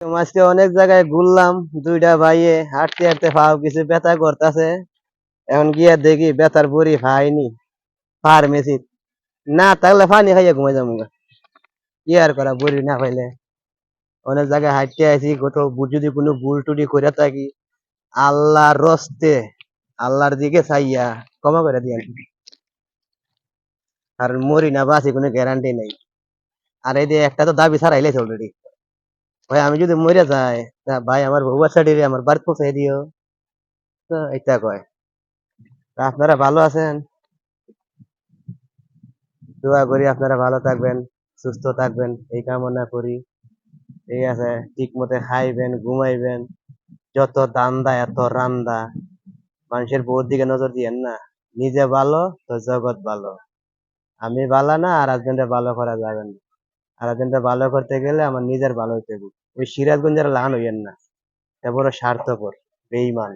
আজকে অনেক জায়গায় ঘুরলাম, দুইটা ভাইয়ে হাঁটতে হাঁটতে পাও কিছু ব্যথা করতেছে। এখন গিয়া দেখি ব্যথার বড়ি পাইনি ফার্মেসি না থাকলে পানি খাইয়া ঘুমাই যাব কি আর করা বড়ি না পাইলে অনেক জায়গায় হাঁটতে আছি কোথাও যদি কোনো ভুল টুটি করে থাকি, আল্লাহর রস্তে, আল্লাহর দিকে চাইয়া ক্ষমা করে দিয়েন আর মরি না বাসি কোনো গ্যারান্টি নেই। আর এই একটা তো দাবি ছাড়াইলেছে অলরেডি ভাই, আমি যদি মরে যাই ভাই, আমার বউ বাচ্চাটিরে আমার বাড়ি পৌঁছাই দিও। তো এটা কয়। আপনারা ভালো আছেন? দোয়া করি আপনারা ভালো থাকবেন, সুস্থ থাকবেন, এই কামনা করি। ঠিক আছে ঠিক মতে খাইবেন, ঘুমাইবেন, যত দান্দা, এত রান্দা। মানুষের বউর দিকে নজর দিয়েন না। নিজে ভালো, তো জগৎ ভালো। আমি ভালো না, আর একজনটা ভালো করা যাবে না। আর একজনটা ভালো করতে গেলে আমার নিজের ভালো হইতে হবে। ওই সিরাজগঞ্জের লান হইয়েন না। বড় স্বার্থপর বেইমান